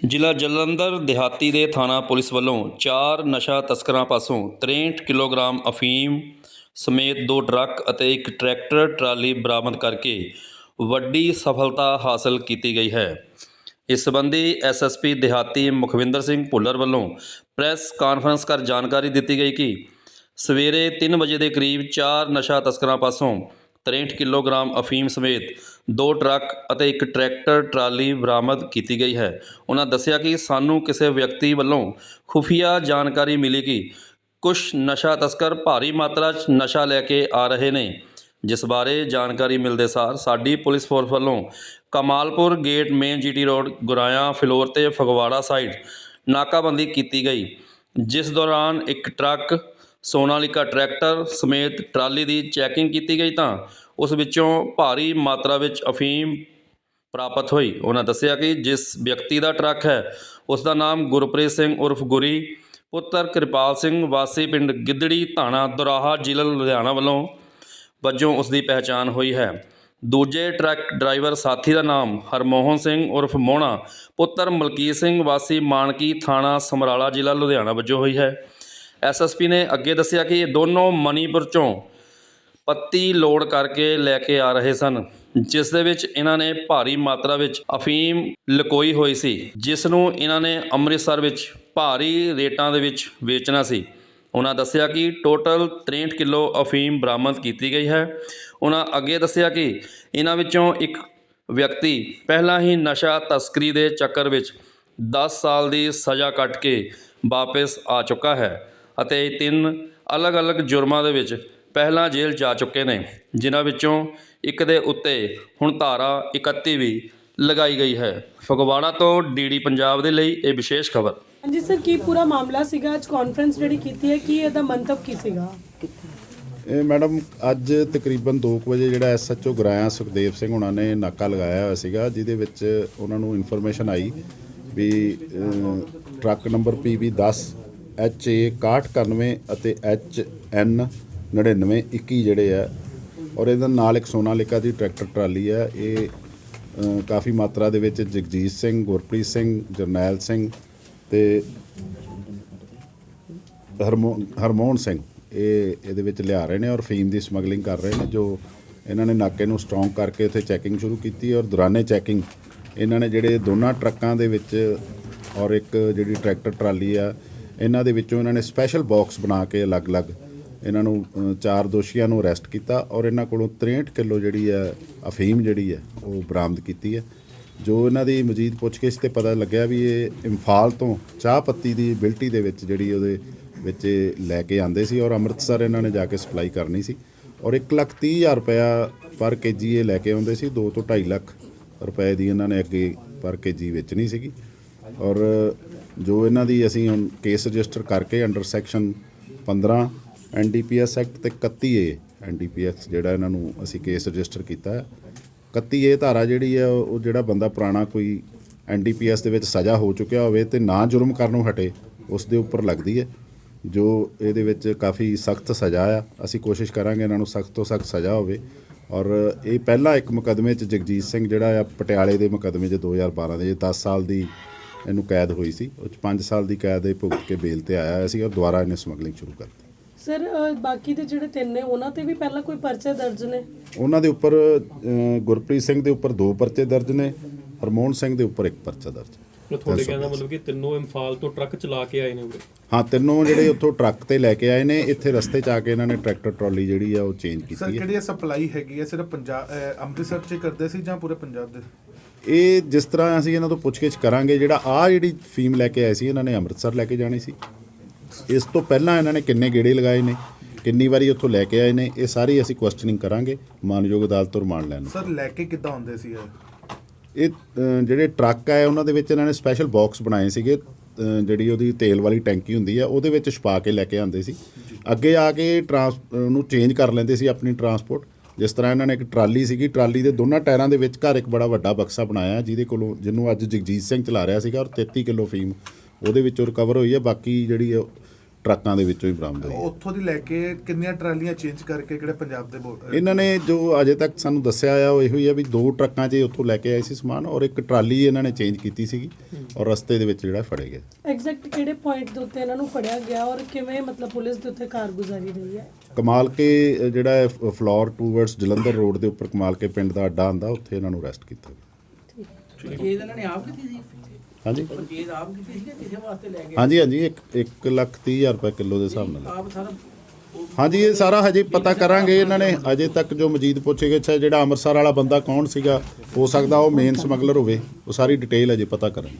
ਜ਼ਿਲ੍ਹਾ ਜਲੰਧਰ ਦਿਹਾਤੀ ਦੇ ਥਾਣਾ ਪੁਲਿਸ ਵੱਲੋਂ ਚਾਰ ਨਸ਼ਾ ਤਸਕਰਾਂ ਪਾਸੋਂ 63 ਕਿਲੋਗ੍ਰਾਮ ਅਫੀਮ ਸਮੇਤ ਦੋ ਟਰੱਕ ਅਤੇ ਇੱਕ ਟਰੈਕਟਰ, ਟਰਾਲੀ ਬਰਾਮਦ ਕਰਕੇ ਵੱਡੀ ਸਫਲਤਾ ਹਾਸਲ ਕੀਤੀ ਗਈ ਹੈ। ਇਸ ਸੰਬੰਧੀ ਐਸਐਸਪੀ ਦਿਹਾਤੀ ਮੁਖਵਿੰਦਰ ਸਿੰਘ ਭੁੱਲਰ ਵੱਲੋਂ ਪ੍ਰੈਸ ਕਾਨਫਰੰਸ ਕਰ ਜਾਣਕਾਰੀ ਦਿੱਤੀ ਗਈ ਕਿ ਸਵੇਰੇ 3 ਵਜੇ ਦੇ ਕਰੀਬ ਚਾਰ ਨਸ਼ਾ ਤਸਕਰਾਂ ਪਾਸੋਂ 63 ਕਿਲੋਗ੍ਰਾਮ ਅਫੀਮ ਸਮੇਤ ਦੋ ਟਰੱਕ ਅਤੇ ਇੱਕ ਟਰੈਕਟਰ ਟਰਾਲੀ ਬਰਾਮਦ ਕੀਤੀ ਗਈ ਹੈ। ਉਹਨਾਂ ਦੱਸਿਆ ਕਿ ਸਾਨੂੰ ਕਿਸੇ ਵਿਅਕਤੀ ਵੱਲੋਂ ਖੁਫੀਆ ਜਾਣਕਾਰੀ ਮਿਲੀ ਕਿ ਕੁਝ ਨਸ਼ਾ ਤਸਕਰ ਭਾਰੀ ਮਾਤਰਾ 'ਚ ਨਸ਼ਾ ਲੈ ਕੇ ਆ ਰਹੇ ਨੇ। ਜਿਸ ਬਾਰੇ ਜਾਣਕਾਰੀ ਮਿਲਦੇ ਸਾਰ ਸਾਡੀ ਪੁਲਿਸ ਫੋਰਸ ਵੱਲੋਂ Kamalpur gate main GT road Goraya Phillaur ਤੇ ਫਗਵਾੜਾ ਸਾਈਡ ਨਾਕਾਬੰਦੀ ਕੀਤੀ ਗਈ। ਜਿਸ ਦੌਰਾਨ ਇੱਕ ਟਰੱਕ, ਸੋਨਾਲੀਕਾ ਟਰੈਕਟਰ ਸਮੇਤ ਟਰਾਲੀ ਦੀ ਚੈਕਿੰਗ ਕੀਤੀ ਗਈ ਤਾਂ ਉਸ ਵਿੱਚੋਂ ਭਾਰੀ ਮਾਤਰਾ ਵਿੱਚ ਅਫੀਮ ਪ੍ਰਾਪਤ ਹੋਈ। ਉਹਨਾਂ ਦੱਸਿਆ ਕਿ ਜਿਸ ਵਿਅਕਤੀ ਦਾ ਟਰੱਕ ਹੈ, ਉਸ ਦਾ ਨਾਮ ਗੁਰਪ੍ਰੀਤ ਸਿੰਘ ਉਰਫ ਗੁਰੀ, ਪੁੱਤਰ ਕਿਰਪਾਲ ਸਿੰਘ, ਵਾਸੀ ਪਿੰਡ ਗਿੱਦੜੀ ਧਾਣਾ ਦੁਰਾਹਾ ਜ਼ਿਲ੍ਹਾ ਲੁਧਿਆਣਾ ਵੱਲੋਂ ਵਜੋਂ ਉਸ ਦੀ ਪਹਿਚਾਣ ਹੋਈ ਹੈ। ਦੂਜੇ ਟਰੱਕ ਡਰਾਈਵਰ ਸਾਥੀ ਦਾ ਨਾਮ ਹਰਮੋਹਨ ਸਿੰਘ ਉਰਫ ਮੋਹਣਾ, ਪੁੱਤਰ ਮਲਕੀਤ ਸਿੰਘ, ਵਾਸੀ ਮਾਨਕੀ ਥਾਣਾ ਸਮਰਾਲਾ ਜ਼ਿਲ੍ਹਾ ਲੁਧਿਆਣਾ ਵਜੋਂ ਹੋਈ ਹੈ। ਐਸਐਸਪੀ ਨੇ ਅੱਗੇ ਦੱਸਿਆ ਕਿ ਇਹ ਦੋਨੋਂ ਮਣੀਪੁਰ ਚੋਂ ਪੱਤੀ ਲੋਡ ਕਰਕੇ ਲੈ ਕੇ ਆ ਰਹੇ ਸਨ, ਜਿਸ ਦੇ ਵਿੱਚ ਇਹਨਾਂ ਨੇ ਭਾਰੀ ਮਾਤਰਾ ਵਿੱਚ ਅਫੀਮ ਲਕੋਈ ਹੋਈ ਸੀ, ਜਿਸ ਨੂੰ ਇਹਨਾਂ ਨੇ ਅੰਮ੍ਰਿਤਸਰ ਵਿੱਚ ਭਾਰੀ ਰੇਟਾਂ ਦੇ ਵਿੱਚ ਵੇਚਣਾ ਸੀ। ਉਹਨਾਂ ਦੱਸਿਆ ਕਿ ਟੋਟਲ 63 ਕਿਲੋ ਅਫੀਮ ਬਰਾਮਦ ਕੀਤੀ ਗਈ ਹੈ। ਉਹਨਾਂ ਅੱਗੇ ਦੱਸਿਆ ਕਿ ਇਹਨਾਂ ਵਿੱਚੋਂ ਇੱਕ ਵਿਅਕਤੀ ਪਹਿਲਾਂ ਹੀ ਨਸ਼ਾ ਤਸਕਰੀ ਦੇ ਚੱਕਰ ਵਿੱਚ 10 ਸਾਲ ਦੀ ਸਜ਼ਾ ਕੱਟ ਕੇ ਵਾਪਸ ਆ ਚੁੱਕਾ ਹੈ ਅਤੇ ਤਿੰਨ ਅਲੱਗ-ਅਲੱਗ ਜੁਰਮਾਂ ਦੇ ਵਿੱਚ ਪਹਿਲਾਂ ਜੇਲ੍ਹ ਜਾ ਚੁੱਕੇ ਨੇ ਜਿਨ੍ਹਾਂ ਵਿੱਚੋਂ ਇੱਕ ਦੇ ਉੱਤੇ ਹੁਣ ਧਾਰਾ 31 ਵੀ ਲਗਾਈ ਗਈ ਹੈ। ਫਗਵਾੜਾ ਤੋਂ ਡੀਡੀ ਪੰਜਾਬ ਦੇ ਲਈ ਇਹ ਵਿਸ਼ੇਸ਼ ਖਬਰ। ਹਾਂਜੀ ਸਰ ਕੀ ਪੂਰਾ ਮਾਮਲਾ ਸੀਗਾ? ਅੱਜ ਕਾਨਫਰੰਸ ਜਿਹੜੀ ਕੀਤੀ ਹੈ ਕੀ ਇਹਦਾ ਮੰਤਵ ਕੀ ਸੀਗਾ? ਇਹ ਮੈਡਮ ਅੱਜ ਤਕਰੀਬਨ 2 ਵਜੇ ਜਿਹੜਾ ਐਸਐਚਓ ਗਰਾਇਆ ਸੁਖਦੇਵ ਸਿੰਘ ਉਹਨਾਂ ਨੇ ਨਾਕਾ ਲਗਾਇਆ ਹੋਇਆ ਸੀਗਾ ਜਿਹਦੇ ਵਿੱਚ ਉਹਨਾਂ ਨੂੰ ਇਨਫੋਰਮੇਸ਼ਨ ਆਈ ਵੀ ਟਰੱਕ ਨੰਬਰ PB 10 HA 6191 ਅਤੇ HN 9921 ਜਿਹੜੇ ਆ, ਔਰ ਇਹਦੇ ਨਾਲ ਇੱਕ ਸੋਨਾਲਿਕਾ ਦੀ ਟਰੈਕਟਰ ਟਰਾਲੀ ਆ। ਇਹ ਕਾਫੀ ਮਾਤਰਾ ਦੇ ਵਿੱਚ ਜਗਜੀਤ ਸਿੰਘ, ਗੁਰਪ੍ਰੀਤ ਸਿੰਘ, ਜਰਨੈਲ ਸਿੰਘ ਤੇ ਹਰਮੋ, ਹਰਮੋਹਨ ਸਿੰਘ, ਇਹ ਇਹਦੇ ਵਿੱਚ ਲਿਆ ਰਹੇ ਨੇ ਔਰ ਫੀਮ ਦੀ ਸਮਗਲਿੰਗ ਕਰ ਰਹੇ ਨੇ, ਜੋ ਇਹਨਾਂ ਨੇ ਨਾਕੇ ਨੂੰ ਸਟਰੋਂਗ ਕਰਕੇ ਉੱਥੇ ਚੈਕਿੰਗ ਸ਼ੁਰੂ ਕੀਤੀ ਔਰ ਦੌਰਾਨੇ ਚੈਕਿੰਗ ਇਹਨਾਂ ਨੇ ਜਿਹੜੇ ਦੋਨਾਂ ਟਰੱਕਾਂ ਦੇ ਵਿੱਚ ਔਰ ਇੱਕ ਜਿਹੜੀ ਟਰੈਕਟਰ ਟਰਾਲੀ ਆ, ਇਹਨਾਂ ਦੇ ਵਿੱਚੋਂ ਇਹਨਾਂ ਨੇ ਸਪੈਸ਼ਲ ਬਾਕਸ ਬਣਾ ਕੇ ਅਲੱਗ-ਅਲੱਗ ਇਹਨਾਂ ਨੂੰ ਚਾਰ ਦੋਸ਼ੀਆਂ ਨੂੰ ਅਰੈਸਟ ਕੀਤਾ ਔਰ ਇਹਨਾਂ ਕੋਲੋਂ 63 ਕਿਲੋ ਜਿਹੜੀ ਹੈ, ਅਫੀਮ ਜਿਹੜੀ ਹੈ, ਉਹ ਬਰਾਮਦ ਕੀਤੀ ਹੈ। ਜੋ ਇਹਨਾਂ ਦੀ ਮਜੀਦ ਪੁੱਛਗਿੱਛ ਤੇ ਪਤਾ ਲੱਗਿਆ ਵੀ ਇਹ ਇੰਫਾਲ ਤੋਂ ਚਾਹ ਪੱਤੀ ਦੀ ਬਿਲਟੀ ਦੇ ਵਿੱਚ ਜਿਹੜੀ ਉਹਦੇ ਵਿੱਚ ਇਹ ਲੈ ਕੇ ਆਂਦੇ ਸੀ ਔਰ ਅੰਮ੍ਰਿਤਸਰ ਇਹਨਾਂ ਨੇ ਜਾ ਕੇ ਸਪਲਾਈ ਕਰਨੀ ਸੀ। ਔਰ 1 ਲੱਖ 30 ਹਜ਼ਾਰ ਰੁਪਇਆ ਪਰ ਕੇਜੀ ਇਹ ਲੈ ਕੇ ਆਉਂਦੇ ਸੀ 2 ਤੋਂ 2.5 ਲੱਖ ਰੁਪਏ ਦੀ ਇਹਨਾਂ ਨੇ ਅੱਗੇ ਪਰ ਕੇਜੀ ਵੇਚਣੀ ਸੀਗੀ। ਔਰ ਜੋ ਇਹਨਾਂ ਦੀ ਅਸੀਂ ਹੁਣ ਕੇਸ ਰਜਿਸਟਰ ਕਰਕੇ ਅੰਡਰ ਸੈਕਸ਼ਨ 15 ਐਨਡੀਪੀਐਸ ਐਕਟ ਤੇ 31 ਏ ਐਨਡੀਪੀਐਸ ਜਿਹੜਾ ਇਹਨਾਂ ਨੂੰ ਅਸੀਂ ਕੇਸ ਰਜਿਸਟਰ ਕੀਤਾ ਹੈ। 31 ਏ ਧਾਰਾ ਜਿਹੜੀ ਹੈ, ਉਹ ਜਿਹੜਾ ਬੰਦਾ ਪੁਰਾਣਾ ਕੋਈ ਐਨਡੀਪੀਐਸ ਦੇ ਵਿੱਚ ਸਜ਼ਾ ਹੋ ਚੁੱਕਿਆ ਹੋਵੇ ਤੇ ਨਾ ਜੁਰਮ ਕਰਨੋਂ ਹਟੇ, ਉਸ ਦੇ ਉੱਪਰ ਲੱਗਦੀ ਹੈ, ਜੋ ਇਹਦੇ ਵਿੱਚ ਕਾਫੀ ਸਖਤ ਸਜ਼ਾ ਆ। ਅਸੀਂ ਕੋਸ਼ਿਸ਼ ਕਰਾਂਗੇ ਇਹਨਾਂ ਨੂੰ ਸਖਤ ਤੋਂ ਸਖਤ ਸਜ਼ਾ ਹੋਵੇ। ਔਰ ਇਹ ਪਹਿਲਾ ਇੱਕ ਮੁਕਦਮੇ 'ਚ ਜਗਜੀਤ ਸਿੰਘ ਜਿਹੜਾ ਆ, ਪਟਿਆਲੇ ਦੇ ਮੁਕਦਮੇ 'ਚ 2012 ਦੇ 10 ਸਾਲ ਦੀ ਇਹਨੂੰ ਕੈਦ ਹੋਈ ਸੀ, ਉਹ 'ਚ 5 ਸਾਲ ਦੀ ਕੈਦ ਇਹ ਭੁਗਤ ਕੇ ਬੇਲ ਤੇ ਆਇਆ ਸੀ ਔਰ ਦੁਬਾਰਾ ਇਹਨੇ ਸਮਗਲਿੰਗ ਸ਼ੁਰੂ ਕਰਤੀ। ਸਰ ਬਾਕੀ ਦੇ ਜਿਹੜੇ ਤਿੰਨ ਨੇ ਉਹਨਾਂ ਤੇ ਵੀ ਪਹਿਲਾਂ ਕੋਈ ਪਰਚੇ ਦਰਜ ਨੇ? ਉਹਨਾਂ ਦੇ ਉੱਪਰ ਗੁਰਪ੍ਰੀਤ ਸਿੰਘ ਦੇ ਉੱਪਰ ਦੋ ਪਰਚੇ ਦਰਜ ਨੇ ਹਰਮੋਹਨ ਸਿੰਘ ਦੇ ਉੱਪਰ ਇੱਕ ਪਰਚਾ ਦਰਜ ਹੈ। ਤੁਹਾਡੇ ਕਹਿਣ ਦਾ ਮਤਲਬ ਕਿ ਤਿੰਨੋਂ ਇੰਫਾਲ ਤੋਂ ਟਰੱਕ ਚਲਾ ਕੇ ਆਏ ਨੇ ਉਰੇ? ਹਾਂ ਤਿੰਨੋਂ ਜਿਹੜੇ ਉੱਥੋਂ ਟਰੱਕ ਤੇ ਲੈ ਕੇ ਆਏ ਨੇ ਇੱਥੇ ਰਸਤੇ 'ਚ ਆ ਕੇ ਇਹਨਾਂ ਨੇ ਟਰੈਕਟਰ ਟਰਾਲੀ ਜਿਹੜੀ ਆ ਉਹ ਚੇਂਜ ਸਰ ਕੀਤੀ ਹੈ। ਕਿਹੜੀ ਸਪਲਾਈ ਹੈਗੀ ਹੈ? ਸਿਰਫ ਪੰਜਾਬ ਅੰਮ੍ਰਿਤਸਰ ਚ ਹੀ ਕਰਦੇ ਸੀ ਜਾਂ ਪੂਰੇ ਪੰਜਾਬ ਦੇ? ਇਹ ਜਿਸ ਤਰ੍ਹਾਂ ਅਸੀਂ ਇਹਨਾਂ ਤੋਂ ਪੁੱਛਗਿੱਛ ਕਰਾਂਗੇ ਜਿਹੜਾ ਆ ਜਿਹੜੀ ਫੀਮ ਲੈ ਕੇ ਆਏ ਸੀ ਇਹਨਾਂ ਨੇ ਅੰਮ੍ਰਿਤਸਰ ਲੈ ਕੇ ਜਾਣੀ ਸੀ। ਇਸ ਤੋਂ ਪਹਿਲਾਂ ਇਹਨਾਂ ਨੇ ਕਿੰਨੇ ਗੇੜੇ ਲਗਾਏ ਨੇ ਕਿੰਨੀ ਵਾਰੀ ਉੱਥੋਂ ਲੈ ਕੇ ਆਏ ਨੇ ਇਹ ਸਾਰੀ ਅਸੀਂ ਕੁਐਸਚਨਿੰਗ ਕਰਾਂਗੇ ਮਾਨਯੋਗ ਅਦਾਲਤ ਤੋਂ ਰਿਮਾਂਡ ਲੈਣ ਸਰ ਲੈ ਕੇ ਕਿੱਦਾਂ ਹੁੰਦੇ ਸੀ ਇਹ? ਇਹ ਅ, ਜਿਹੜੇ ਟਰੱਕ ਆ ਉਹਨਾਂ ਦੇ ਵਿੱਚ ਇਹਨਾਂ ਨੇ ਸਪੈਸ਼ਲ ਬਾਕਸ ਬਣਾਏ ਸੀਗੇ ਅ, ਜਿਹੜੀ ਉਹਦੀ ਤੇਲ ਵਾਲੀ ਟੈਂਕੀ ਹੁੰਦੀ ਆ ਉਹਦੇ ਵਿੱਚ ਛਪਾ ਕੇ ਲੈ ਕੇ ਆਉਂਦੇ ਸੀ। ਅੱਗੇ ਆ ਕੇ ਟਰਾਂਸ ਉਹਨੂੰ ਚੇਂਜ ਕਰ ਲੈਂਦੇ ਸੀ ਆਪਣੀ ਟਰਾਂਸਪੋਰਟ ਜਿਸ ਤਰ੍ਹਾਂ ਇਹਨਾਂ ਨੇ ਇੱਕ ਟਰਾਲੀ ਸੀਗੀ ਟਰਾਲੀ ਦੇ ਦੋਨਾਂ ਟਾਇਰਾਂ ਦੇ ਵਿੱਚ ਘਰ ਇੱਕ ਬੜਾ ਵੱਡਾ ਬਕਸਾ ਬਣਾਇਆ ਜਿਹਦੇ ਕੋਲੋਂ ਜਿਹਨੂੰ ਅੱਜ ਜਗਜੀਤ ਸਿੰਘ ਚਲਾ ਰਿਹਾ ਸੀਗਾ ਔਰ 33 ਕਿਲੋ ਫੀਮ ਉਹਦੇ ਵਿੱਚੋਂ ਰਿਕਵਰ ਹੋਈ ਹੈ ਬਾਕੀ ਜਿਹੜੀ ਉਹ ਟਰੱਕਾਂ ਦੇ ਵਿੱਚੋਂ ਹੀ ਬਰਾਮਦ ਹੋਈ ਹੈ। ਉੱਥੋਂ ਦੀ ਲੈ ਕੇ ਕਿੰਨੀਆਂ ਟਰਾਲੀਆਂ ਚੇਂਜ ਕਰਕੇ ਕਿਹੜੇ ਪੰਜਾਬ ਦੇ ਇਹਨਾਂ ਨੇ ਜੋ ਅਜੇ ਤੱਕ ਸਾਨੂੰ ਦੱਸਿਆ ਆ ਉਹ ਇਹੋ ਹੀ ਆ ਵੀ ਦੋ ਟਰੱਕਾਂ 'ਚ ਉੱਥੋਂ ਲੈ ਕੇ ਆਏ ਸੀ ਸਮਾਨ ਔਰ ਇੱਕ ਟਰਾਲੀ ਇਹਨਾਂ ਨੇ ਚੇਂਜ ਕੀਤੀ ਸੀਗੀ ਔਰ ਰਸਤੇ ਦੇ ਵਿੱਚ ਜਿਹੜਾ ਫੜੇ ਗਏ। ਐਗਜ਼ੈਕਟ ਕਿਹੜੇ ਪੁਆਇੰਟ ਦੇ ਉੱਤੇ ਇਹਨਾਂ ਨੂੰ ਫੜਿਆ ਗਿਆ ਔਰ ਕਿਵੇਂ ਮਤਲਬ ਪੁਲਿਸ ਦੇ ਉੱਤੇ ਕਾਰਗੁਜ਼ਾਰੀ ਰਹੀ ਹੈ? ਕਮਾਲ ਕੇ ਜਿਹੜਾ ਹੈ ਫਲੋਰ ਟੂਵਰਡਸ ਜਲੰਧਰ ਰੋਡ ਦੇ ਉੱਪਰ ਕਮਾਲ ਕੇ ਪਿੰਡ ਦਾ ਅੱਡਾ ਆਂਦਾ ਉੱਥੇ ਇਹਨਾਂ ਨੂੰ ਅਰੈਸਟ ਕੀਤਾ ਗਿਆ। ਪਰਚੇਜ਼ ਇਹਨਾਂ ਨੇ ਆਪ ਕੀਤੀ ਸੀ? ਹਾਂਜੀ। ਪਰਚੇਜ਼ ਆਪ ਕੀਤੀ ਸੀ ਕਿ ਕਿਸੇ ਵਾਸਤੇ ਲੈ ਗਏ ਹਾਂਜੀ ਹਾਂਜੀ 1 ਲੱਖ 30 ਹਜ਼ਾਰ ਰੁਪਏ ਕਿਲੋ ਦੇ ਹਿਸਾਬ ਨਾਲ। ਆਪ ਸਾਰਾ ਹਾਂਜੀ ਇਹ ਸਾਰਾ ਹਜੇ ਪਤਾ ਕਰਾਂਗੇ ਇਹਨਾਂ ਨੇ। ਅਜੇ ਤੱਕ ਜੋ ਮਜੀਦ ਪੁੱਛੇਗੇ ਅੱਛਾ ਜਿਹੜਾ ਅੰਮ੍ਰਿਤਸਰ ਵਾਲਾ ਬੰਦਾ ਕੌਣ ਸੀਗਾ ਹੋ ਸਕਦਾ ਉਹ ਮੇਨ ਸਮਗਲਰ ਹੋਵੇ। ਉਹ ਸਾਰੀ ਡਿਟੇਲ ਅਜੇ ਪਤਾ ਕਰਾਂਗੇ।